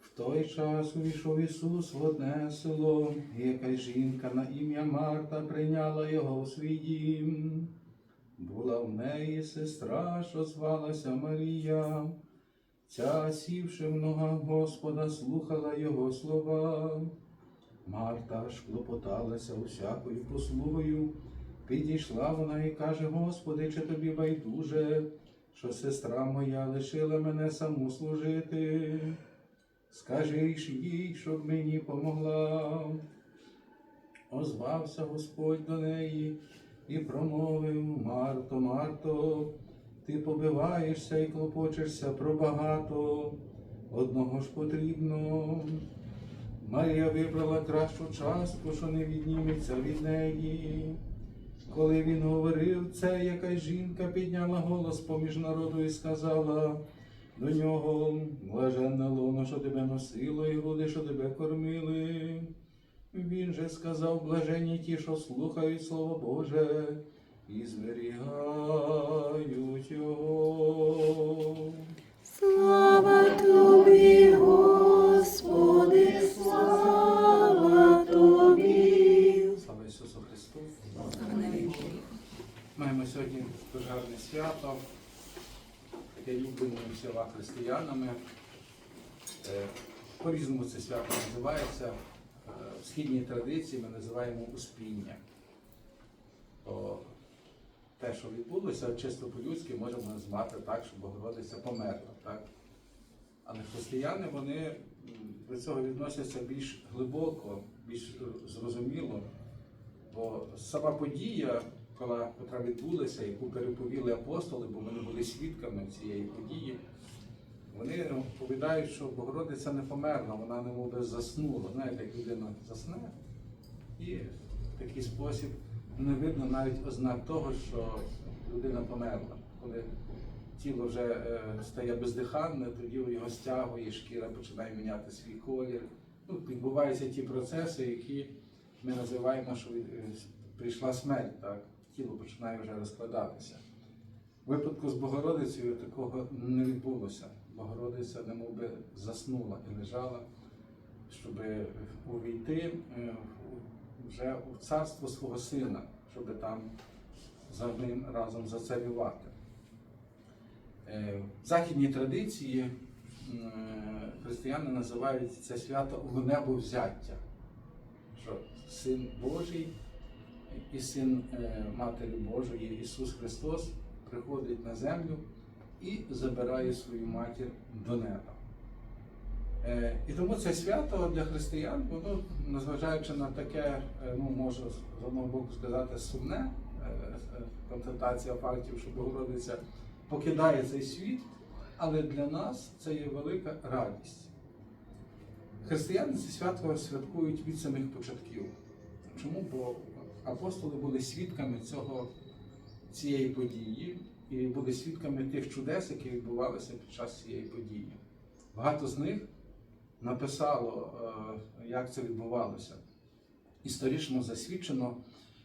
В той час увійшов Ісус в одне село, і якась жінка на ім'я Марта прийняла його у свій дім. Була в неї сестра, що звалася Марія. Ця, сівши в ногах Господа, слухала його слова. Марта ж клопоталася усякою послугою. Підійшла вона і каже: Господи, чи тобі байдуже, що сестра моя лишила мене саму служити? Скажи ж їй, щоб мені помогла. Озвався Господь до неї і промовив Марто, Марто, ти побиваєшся і клопочешся про багато, одного ж потрібно. Марія вибрала кращу частку, що не відніметься від неї. Коли він говорив це, якась жінка підняла голос поміж народу і сказала до нього, блаженна луна, що тебе носило, і груди, що тебе кормили. Він же сказав, блаженні ті, що слухають Слово Боже і зберігають його. Слава тобі, Господи, сьогодні дуже гарне свято, яке любимо всіма християнами. Е, По-різному це свято називається. Е, В східній традиції ми називаємо успіння. То те, що відбулося, чисто по-людськи можемо назвати так, що Богородиця померла. Так? Але християни вони до цього відносяться більш глибоко, більш зрозуміло. Бо сама подія, коли, яка відбулася, яку переповіли апостоли, бо вони були свідками цієї події, вони розповідають, що Богородиця не померла, вона немов заснула. Знаєте, як людина засне, і в такий спосіб не видно навіть ознак того, що людина померла. Коли тіло вже е, стає бездиханне, тоді його стягує, шкіра починає міняти свій колір. Ну, відбуваються ті процеси, які ми називаємо, що е, прийшла смерть, так? Тіло починає вже розкладатися. В випадку з Богородицею такого не відбулося. Богородиця немов би заснула і лежала, щоб увійти е, вже у царство свого сина, щоб там за ним разом зацарювати. Е, В західній традиції е, християни називають це свято в небо взяття, що Син Божий і Син е, Матері Божої Ісус Христос приходить на землю і забирає свою матір до неба. Е, І тому це свято для християн, воно, незважаючи на таке, е, ну можу з одного боку сказати, сумне е, фактів, що Богородиця покидає цей світ, але для нас це є велика радість. Християни це свято святкують від самих початків. Чому? Бо апостоли були свідками цього, цієї події і були свідками тих чудес, які відбувалися під час цієї події. Багато з них написало, е, як це відбувалося. Історично засвідчено,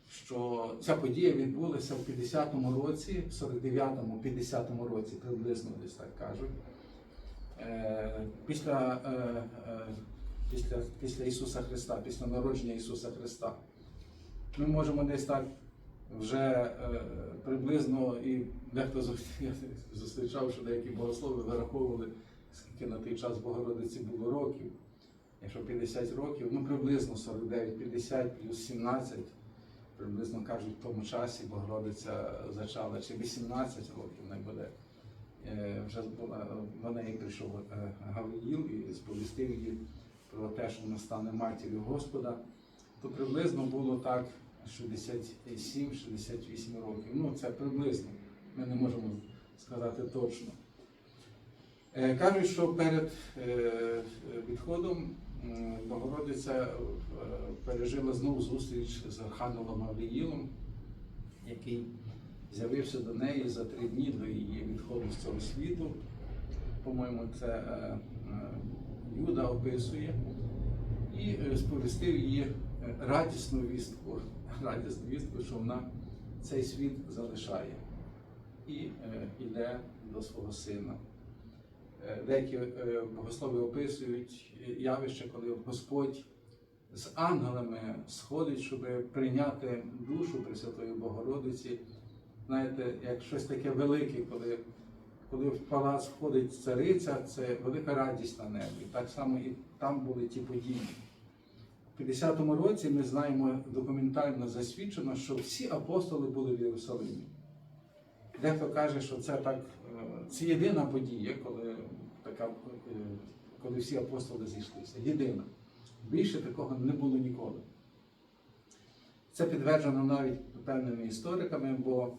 що ця подія відбулася в 50-му році, в 49-му, 50-му році, приблизно десь так кажуть. Е, Після, е, після, після Ісуса Христа, після народження Ісуса Христа. Ми можемо десь так вже е, приблизно і дехто зустрічав, що деякі богослови вираховували, скільки на той час Богородиці було років. Якщо 50 років, ну приблизно 49-50 плюс 17, приблизно кажуть, в тому часі Богородиця зачала, чи 18 років не буде. Е, Вже була- до неї прийшов е, Гавриїл і сповістив її про те, що вона стане матір'ю Господа, то приблизно було так 67-68 років. Ну, це приблизно. Ми не можемо сказати точно. Е, Кажуть, що перед е, відходом Богородиця е, пережила знову зустріч з Архангелом Гавриїлом, який з'явився до неї за три дні до її відходу з цього світу. По-моєму, це Юда описує і сповістив її радісну вістку, радісну вістку, що вона цей світ залишає і е, йде до свого сина. Е, Деякі е, богослови описують явище, коли Господь з ангелами сходить, щоб прийняти душу Пресвятої Богородиці. Знаєте, як щось таке велике, коли, коли в палац входить цариця, це велика радість на небі. Так само і там були ті події. У 50-му році ми знаємо документально засвідчено, що всі апостоли були в Єрусалимі. Дехто каже, що це так, е, це єдина подія, коли, така, е, коли всі апостоли зійшлися. Єдина. Більше такого не було ніколи. Це підтверджено навіть певними істориками, бо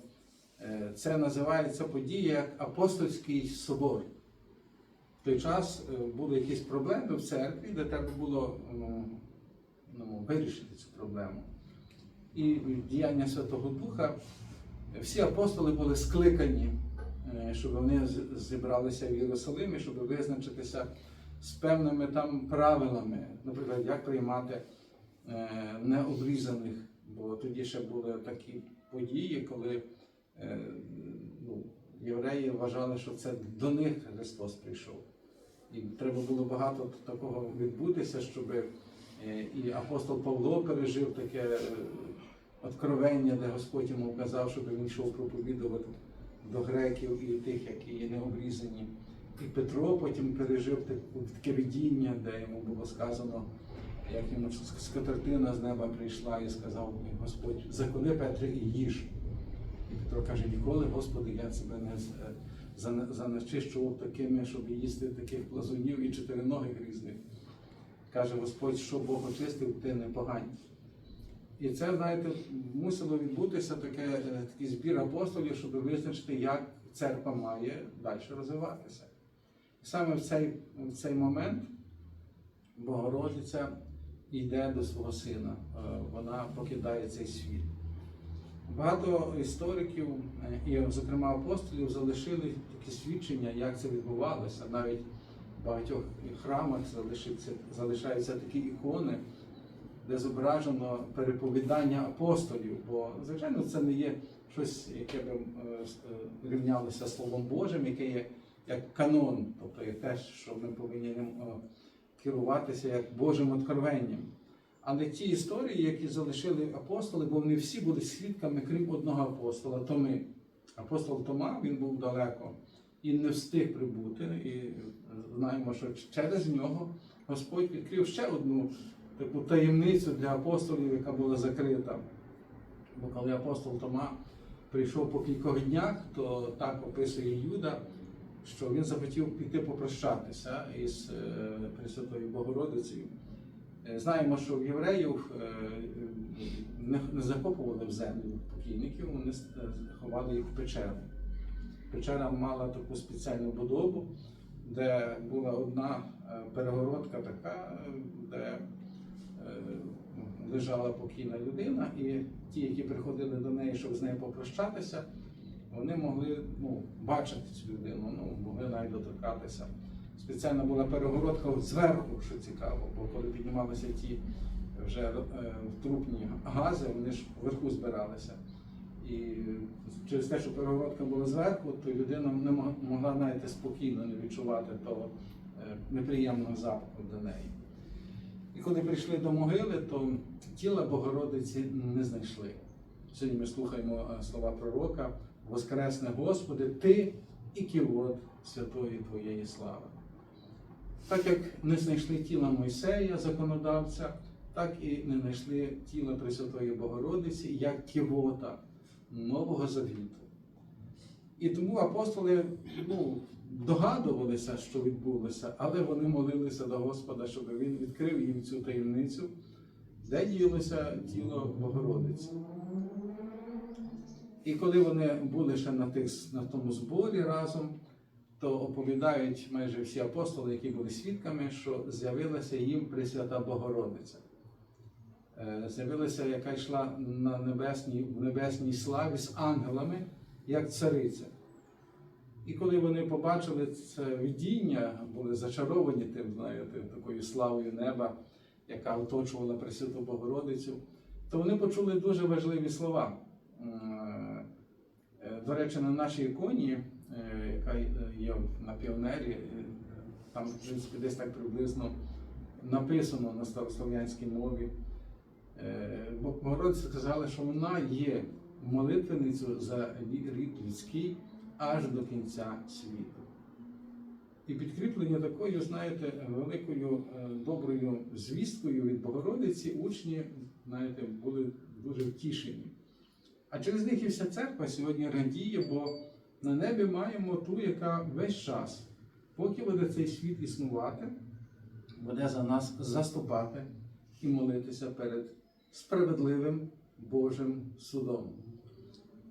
е, це називається подія як апостольський собор. В той час були якісь проблеми в церкві, де треба було ну, вирішити цю проблему. І діяння Святого Духа всі апостоли були скликані, е, щоб вони зібралися в Єрусалимі, щоб визначитися з певними там правилами, наприклад, як приймати е, необрізаних, бо тоді ще були такі події, коли е, ну, євреї вважали, що це до них Христос прийшов. І треба було багато такого відбутися, щоб і апостол Павло пережив таке е, откровення, де Господь йому вказав, щоб він йшов проповідувати до греків і тих, які є необрізані. І Петро потім пережив таке видіння, де йому було сказано, як йому скатертина з неба прийшла і сказав Господь, заколи Петре і їж. І Петро каже, ніколи, Господи, я себе не е, занечищував такими, щоб їсти таких плазунів і чотириногих різних. Каже Господь, що Бог очистив, ти не. І це, знаєте, мусило відбутися таке, е, такий збір апостолів, щоб визначити, як церква має далі розвиватися. І саме в цей, в цей момент Богородиця йде до свого сина, е, вона покидає цей світ. Багато істориків, е, і, зокрема апостолів, залишили такі свідчення, як це відбувалося. Навіть багатьох храмах залишаються такі ікони, де зображено переповідання апостолів. Бо, звичайно, це не є щось, яке с- е, рівнялося Словом Божим, яке є як канон, тобто є те, що ми повинні ним е, керуватися як Божим откровенням. Але ті історії, які залишили апостоли, бо вони всі були свідками, крім одного апостола, Томи. Апостол Тома він був далеко і не встиг прибути. І знаємо, що через нього Господь відкрив ще одну таку таємницю для апостолів, яка була закрита. Бо коли апостол Тома прийшов по кількох днях, то так описує Юда, що він захотів піти попрощатися із е, Пресвятою Богородицею. Е, Знаємо, що в євреїв е, не, закопували в землю покійників, вони ховали їх в печеру. Печера мала таку спеціальну будову, де була одна е, перегородка така, де е, лежала покійна людина, і ті, які приходили до неї, щоб з нею попрощатися, вони могли ну, бачити цю людину, ну, могли навіть доторкатися. Спеціальна була перегородка зверху, що цікаво, бо коли піднімалися ті вже е, трупні гази, вони ж вверху збиралися. І через те, що перегородка була зверху, то людина не могла навіть спокійно не відчувати того е, неприємного запаху до неї. І коли прийшли до могили, то тіла Богородиці не знайшли. Сьогодні ми слухаємо е, слова пророка: Воскресне Господи, Ти і ківот святої Твоєї слави. Так як не знайшли тіла Мойсея, законодавця, так і не знайшли тіла Пресвятої Богородиці, як ківота Нового Завіту. І тому апостоли ну, догадувалися, що відбулося, але вони молилися до Господа, щоб він відкрив їм цю таємницю, де ділося тіло Богородиці. І коли вони були ще на, тих, на тому зборі разом, то оповідають майже всі апостоли, які були свідками, що з'явилася їм Пресвята Богородиця. Е, З'явилася, яка йшла на небесній, в небесній славі з ангелами, як цариця. І коли вони побачили це видіння, були зачаровані тим, знаєте, такою славою неба, яка оточувала Пресвяту Богородицю, то вони почули дуже важливі слова. Е, До речі, на нашій іконі, е, яка є на піонері, там, в принципі, десь так приблизно написано на старослов'янській мові. Е, Бо Богородиця сказала, що вона є молитвеницею за рід людський аж до кінця світу. І підкріплення такою, знаєте, великою е, доброю звісткою від Богородиці учні, знаєте, були дуже втішені. А через них і вся церква сьогодні радіє, бо на небі маємо ту, яка весь час, поки буде цей світ існувати, буде за нас заступати і молитися перед справедливим Божим судом.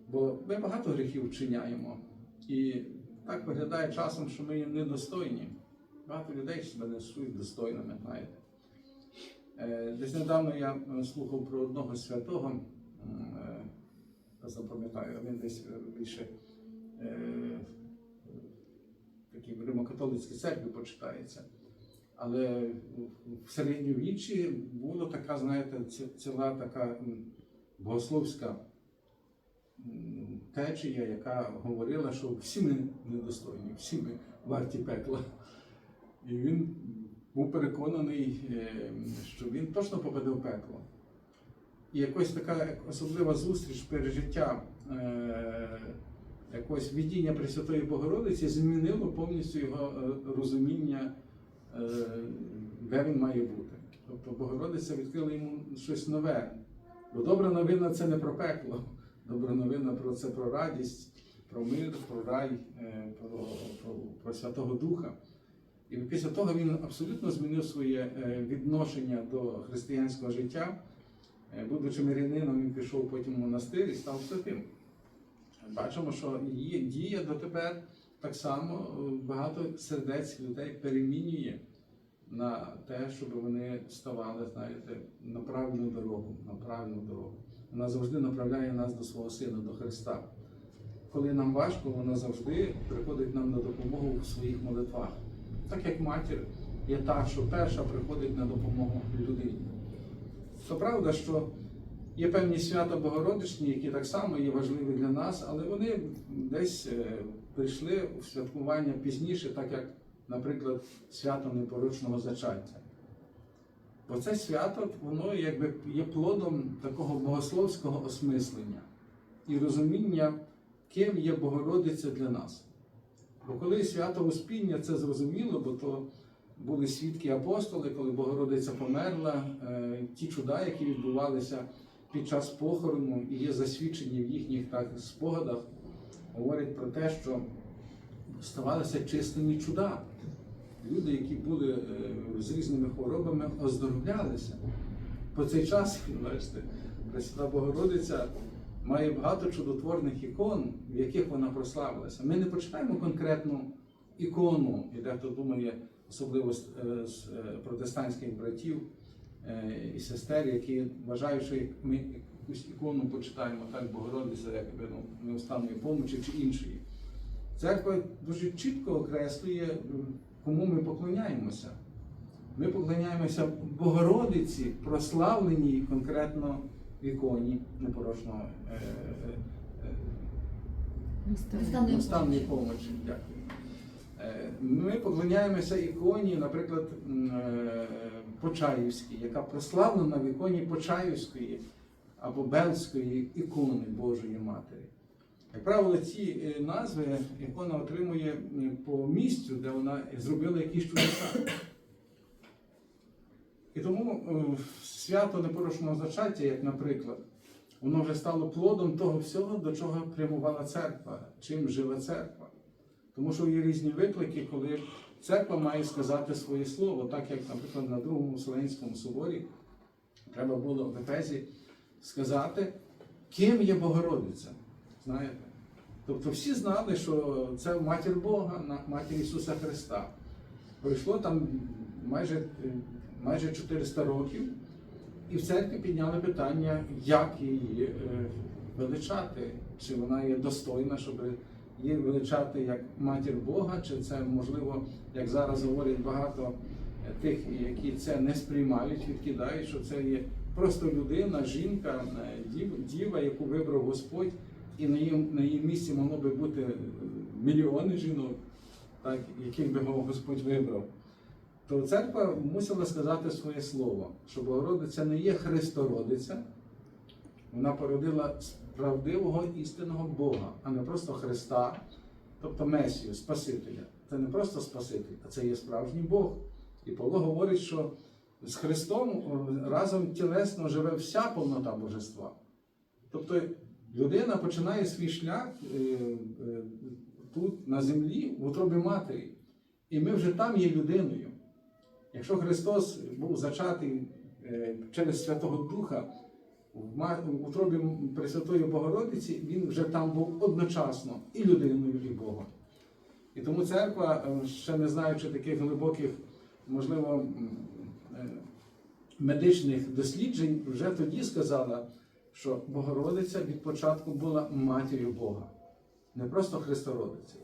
Бо ми багато гріхів вчиняємо, і так виглядає часом, що ми недостойні. Багато людей себе несуть достойними, знаєте. Е, Десь недавно я е, слухав про одного святого, е, запам'ятаю, він десь більше в Римо-католицькій церкві почитається. Але в- середньовіччі була така, знаєте, ціла така богословська течія, яка говорила, що всі ми недостойні, всі ми варті пекла. І він був переконаний, е, що він точно попаде в пекло. І якось така особлива зустріч, пережиття е, якогось видіння Пресвятої Богородиці змінило повністю його е, розуміння, де він має бути. Тобто Богородиця відкрила йому щось нове. Бо добра новина це не про пекло, добра новина про це про радість, про мир, про рай, е, про, про, про Святого Духа. І після того він абсолютно змінив своє е, відношення до християнського життя. Е, Будучи мирянином, він пішов потім в монастир і став святим. Бачимо, що її дія дотепер так само е, багато сердець людей перемінює на те, щоб вони ставали, знаєте, на правильну дорогу, на правильну дорогу. Вона завжди направляє нас до свого Сина, до Христа. Коли нам важко, вона завжди приходить нам на допомогу в своїх молитвах. Так як матір є та, що перша приходить на допомогу людині. То правда, що є певні свята Богородичні, які так само є важливі для нас, але вони десь е, прийшли у святкування пізніше, так як, наприклад, свято непорочного зачаття. Бо це свято, воно якби є плодом такого богословського осмислення і розуміння, ким є Богородиця для нас. Бо коли свято Успіння, це зрозуміло, бо то були свідки апостоли, коли Богородиця померла, е, ті чуда, які відбувалися під час похорону, і є засвідчені в їхніх так спогадах, говорять про те, що ставалися чистими чуда. Люди, які були е, з різними хворобами, оздоровлялися. По цей час, бачите, Пресвята Богородиця має багато чудотворних ікон, в яких вона прославилася. Ми не почитаємо конкретну ікону, і дехто думає, особливо з, е, е, протестантських братів і сестер, які вважають, що ми якусь ікону почитаємо, так Богородиця, якби ну, неустанної помочі чи іншої. Церква дуже чітко окреслює, кому ми поклоняємося. Ми поклоняємося Богородиці, прославленій конкретно іконі непорочного е, е, е, Наставної наставної помочі. Дякую. Е, Ми поклоняємося іконі, наприклад, е, Почаївській, яка прославлена в іконі Почаївської або Белської ікони Божої Матері. Як правило, ці е, назви ікона отримує по місцю, де вона зробила якісь чудеса. І тому е, свято непорушного зачаття, як наприклад, воно вже стало плодом того всього, до чого прямувала церква, чим жила церква. Тому що є різні виклики, коли церква має сказати своє слово, так як, наприклад, на Другому Вселенському соборі треба було в Ефезі сказати, ким є Богородиця. Знаєте? Тобто всі знали, що це матір Бога, матір Ісуса Христа. Пройшло там майже, майже 400 років, і в церкві підняли питання, як її е, величати, чи вона є достойна, щоб її величати як матір Бога, чи це можливо, як зараз говорять багато е, тих, які це не сприймають, відкидають, що це є просто людина, жінка, е, діва, яку вибрав Господь, і на її, місці могло би бути е, мільйони жінок. так, яких би Господь вибрав, то церква мусила сказати своє слово, що Богородиця не є Христородиця, вона породила правдивого істинного Бога, а не просто Христа, тобто Месію, Спасителя. Це не просто Спаситель, а це є справжній Бог. І Павло говорить, що з Христом е, разом тілесно живе вся повнота божества. Тобто людина починає свій шлях е, е, тут, на землі, в утробі матері. І ми вже там є людиною. Якщо Христос був зачатий е, через Святого Духа в утробі Пресвятої Богородиці, він вже там був одночасно і людиною, і Богом. І тому церква, ще не знаючи таких глибоких, можливо, медичних досліджень, вже тоді сказала, що Богородиця від початку була матір'ю Бога, не просто Христородицею.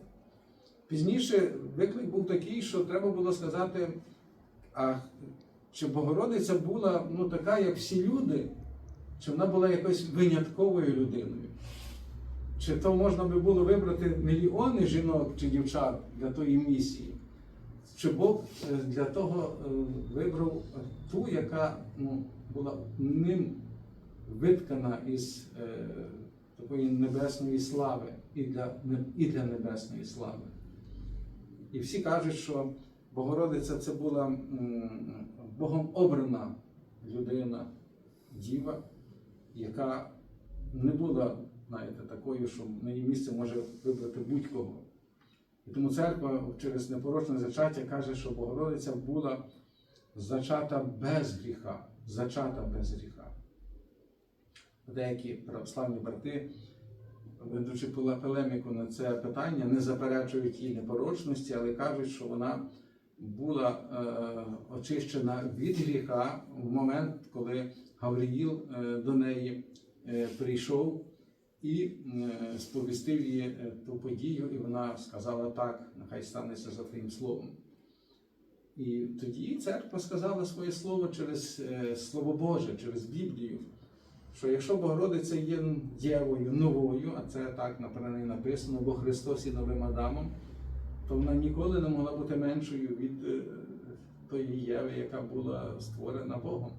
Пізніше виклик був такий, що треба було сказати, а чи Богородиця була ну, така, як всі люди, чи вона була якоюсь винятковою людиною? Чи то можна би було вибрати мільйони жінок чи дівчат для тої місії? Чи Бог е, для того е, вибрав ту, яка ну, була ним виткана із е, такої небесної слави і для, і для небесної слави? І всі кажуть, що Богородиця це була Богом обрана людина, діва, яка не була, знаєте, такою, що на її місце може вибрати будь-кого. І тому церква через непорочне зачаття каже, що Богородиця була зачата без гріха, зачата без гріха. Деякі православні брати, ведучи поле- полеміку на це питання, не заперечують її непорочності, але кажуть, що вона була е, очищена від гріха в момент, коли Гавриїл е, до неї е, прийшов і е, сповістив їй е, ту подію, і вона сказала так, нехай станеться за твоїм словом. І тоді церква сказала своє слово через е, Слово Боже, через Біблію, що якщо Богородиця є дєвою новою, а це так напевно і написано, бо Христос є новим Адамом, то вона ніколи не могла бути меншою від е, тої Єви, яка була створена Богом.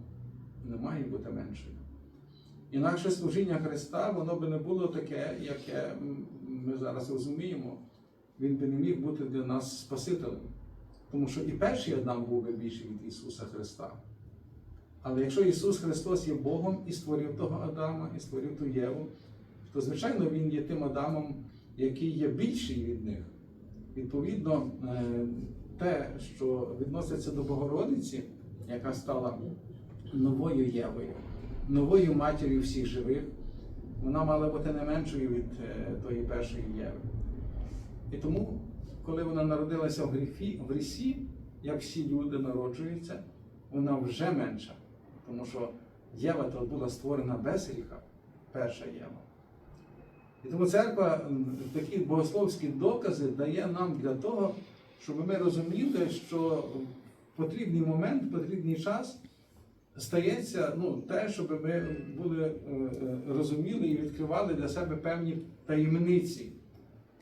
Не має бути меншою. Інакше служіння Христа, воно би не було таке, яке ми зараз розуміємо. Він би не міг бути для нас Спасителем. Тому що і перший Адам був би більший від Ісуса Христа. Але якщо Ісус Христос є Богом і створив того Адама, і створив ту Єву, то звичайно Він є тим Адамом, який є більший від них. Відповідно, е, те, що відноситься до Богородиці, яка стала новою Євою, новою матір'ю всіх живих, вона мала бути не меншою від е, тої першої Єви. І тому, коли вона народилася в в грісі, як всі люди народжуються, вона вже менша. Тому що Єва то була створена без гріха, перша Єва. І тому церква такі богословські докази дає нам для того, щоб ми розуміли, що в потрібний момент, в потрібний час стається ну, те, щоб ми були, е, е, розуміли і відкривали для себе певні таємниці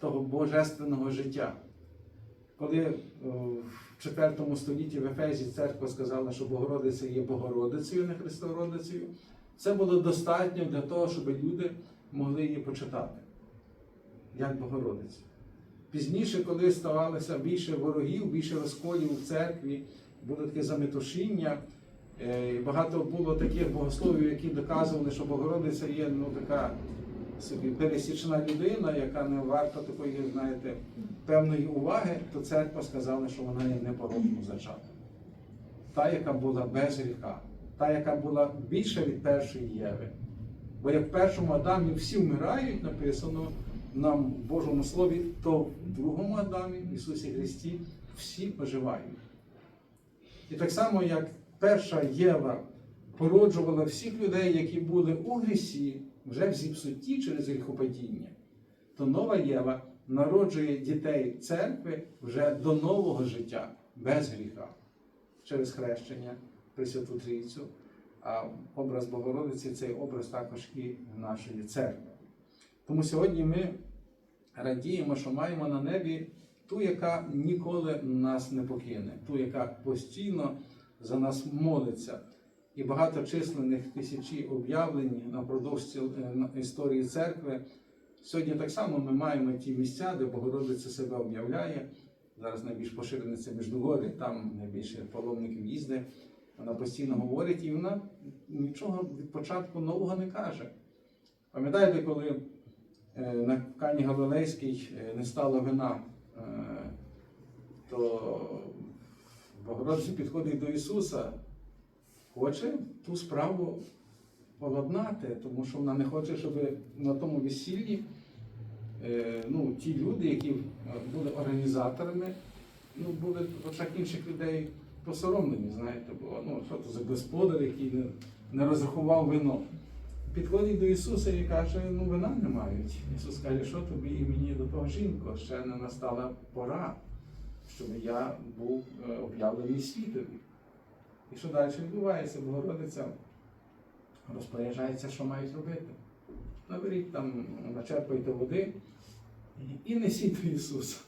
того божественного життя. Коли е, в 4 столітті в Ефезі церква сказала, що Богородиця є Богородицею, не Христородицею, це було достатньо для того, щоб люди могли її почитати, як Богородицю. Пізніше, коли ставалося більше ворогів, більше розколів в церкві, було таке заметушіння, е, багато було таких богословів, які доказували, що Богородиця є ну, така собі пересічна людина, яка не варта такої, знаєте, певної уваги, то церква сказала, що вона є непорочно зачата. Та, яка була без гріха, та, яка була більша від першої Єви. Бо як в першому Адамі всі вмирають, написано нам в Божому Слові, то в другому Адамі, Ісусі Христі, всі оживають. І так само, як перша Єва породжувала всіх людей, які були у грісі, вже в зіпсутті через гріхопадіння, то нова Єва народжує дітей церкви вже до нового життя без гріха через хрещення Пресвяту Трійцю. А образ Богородиці цей образ також і нашої церкви. Тому сьогодні ми радіємо, що маємо на небі ту, яка ніколи нас не покине, ту, яка постійно за нас молиться. І багаточисленних тисячі об'явлень напродовж е, історії церкви. Сьогодні так само ми маємо ті місця, де Богородиця себе об'являє. Зараз найбільш поширене це Міжногорі, там найбільше паломників їздить. Вона постійно говорить, і вона нічого від початку нового не каже. Пам'ятаєте, коли е, на Кані Галилейській е, не стало вина, то Богородиця підходить до Ісуса, хоче ту справу поладнати, тому що вона не хоче, щоб на тому весіллі е, ну, ті люди, які е, були організаторами, ну, були в очах інших людей посоромлені, знаєте, бо ну, що то за господар, який не, не розрахував вино. Підходить до Ісуса і каже, ну вина не мають. Ісус каже, що тобі і мені до того жінко, ще не настала пора, щоб я був е, об'явлений світові. І що далі відбувається? Богородиця розпоряджається, що мають робити. Наберіть там, начерпайте води і, несіть до Ісуса.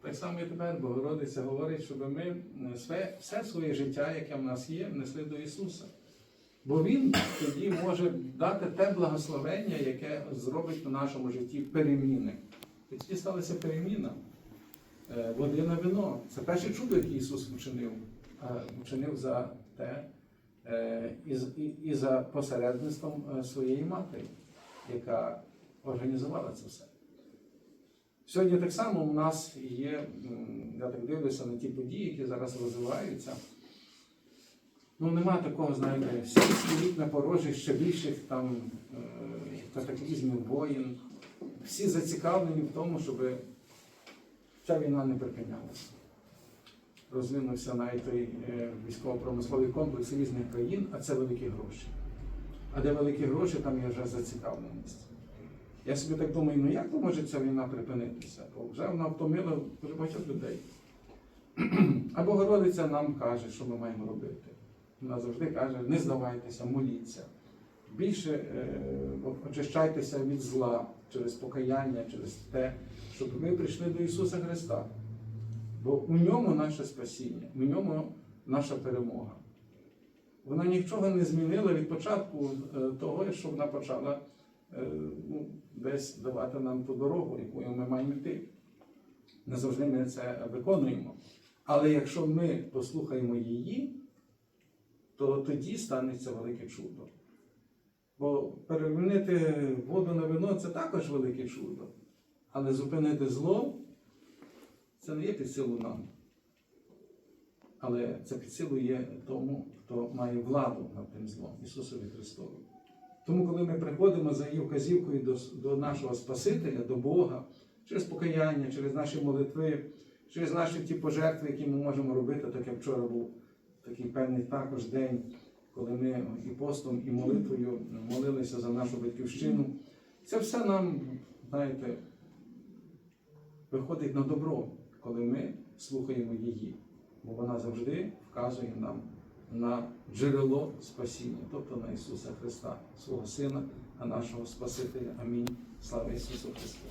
Так само і тепер Богородиця говорить, щоб ми все, все своє життя, яке в нас є, несли до Ісуса. Бо Він тоді може дати те благословення, яке зробить в нашому житті переміни. Тоді сталася переміна е, води на вино. Це перше чудо, яке Ісус вчинив. А вчинив за те е, і, за посередництвом е, своєї матері, яка організувала це все. Сьогодні так само у нас є, я так дивлюся на ті події, які зараз розвиваються. Ну, нема такого, знаєте, всі стоїть на порожі ще більших там е, катаклізмів, воїн. Всі зацікавлені в тому, щоб ця війна не припинялася. Розвинувся навіть той е, військово-промисловий комплекс різних країн, а це великі гроші. А де великі гроші, там є вже зацікавленість. Я собі так думаю, ну як то може ця війна припинитися? Бо вже вона втомила дуже багатьох людей. А Богородиця нам каже, що ми маємо робити. Вона завжди каже, не здавайтеся, моліться. Більше е, очищайтеся від зла через покаяння, через те, щоб ми прийшли до Ісуса Христа. Бо у ньому наше спасіння, у ньому наша перемога. Вона нічого не змінила від початку е, того, що вона почала е, ну, десь давати нам ту дорогу, якою ми маємо йти. Не завжди ми це виконуємо. Але якщо ми послухаємо її, то тоді станеться велике чудо. Бо перемінити воду на вино це також велике чудо. Але зупинити зло це не є під силу нам. Але це під силу є тому, хто має владу над тим злом, Ісусові Христові. Тому, коли ми приходимо за її вказівкою до, до нашого Спасителя, до Бога, через покаяння, через наші молитви, через наші ті пожертви, які ми можемо робити, так як вчора був такий певний також день, коли ми і постом, і молитвою молилися за нашу батьківщину. Це все нам, знаєте, виходить на добро, коли ми слухаємо її, бо вона завжди вказує нам на джерело спасіння, тобто на Ісуса Христа, свого Сина, а нашого Спасителя. Амінь. Слава Ісусу Христу!